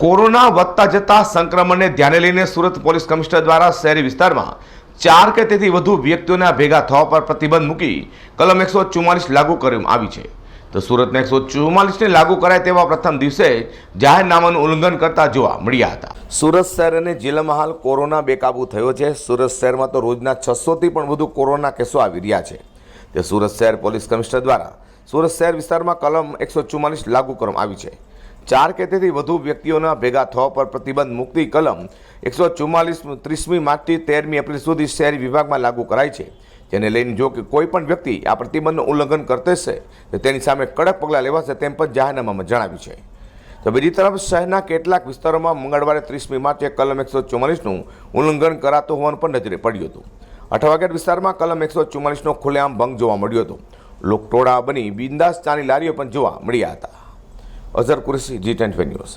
Corona વધતા જતા સંક્રમણને ધ્યાને લઈને સુરત પોલીસ કમિશનર દ્વારા શહેરી વિસ્તારમાં ચાર કે તેથી વધુ વ્યક્તિઓના ભેગા થવા પર પ્રતિબંધ મૂકી કલમ એકસો ચુમ્માલીસ લાગુ કરવામાં આવી છે. તો સુરતને એકસો ચુમ્માલીસને લાગુ કરાય તેવા પ્રથમ દિવસે જાહેરનામાનું ઉલ્લંઘન કરતા જોવા મળ્યા હતા. સુરત શહેર અને જિલ્લામાં હાલ કોરોના બેકાબૂ થયો છે. સુરત શહેરમાં તો રોજના છસોથી પણ વધુ કોરોના કેસો આવી રહ્યા છે. તે સુરત શહેર પોલીસ કમિશનર દ્વારા સુરત શહેર વિસ્તારમાં કલમ એકસો ચુમ્માલીસ લાગુ કરવામાં આવી છે. ચાર કે તેથી વધુ વ્યક્તિઓના ભેગા થવા પર પ્રતિબંધ મુક્તિ કલમ એકસો ચુમ્માલીસ ત્રીસમી માર્ચથી તેરમી એપ્રિલ સુધી શહેરી વિભાગમાં લાગુ કરાઈ છે. જેને લઈને જો કે કોઈ પણ વ્યક્તિ આ પ્રતિબંધનું ઉલ્લંઘન કરતે છે, તો તેની સામે કડક પગલાં લેવાશે તેમ પણ જાહેરનામામાં જણાવ્યું છે. તો બીજી તરફ શહેરના કેટલાક વિસ્તારોમાં મંગળવારે ત્રીસમી માર્ચે કલમ એકસો ચુમ્માલીસનું ઉલ્લંઘન કરાતું હોવાનું પણ નજરે પડ્યું હતું. અઠવાગેટ વિસ્તારમાં કલમ એકસો ચુમ્માલીસનો ખુલ્લેઆમ ભંગ જોવા મળ્યો હતો. લોકટોળા બની બિંદાસ ચાની લારીઓ પણ જોવા મળ્યા હતા. Azhar Qureshi G tent news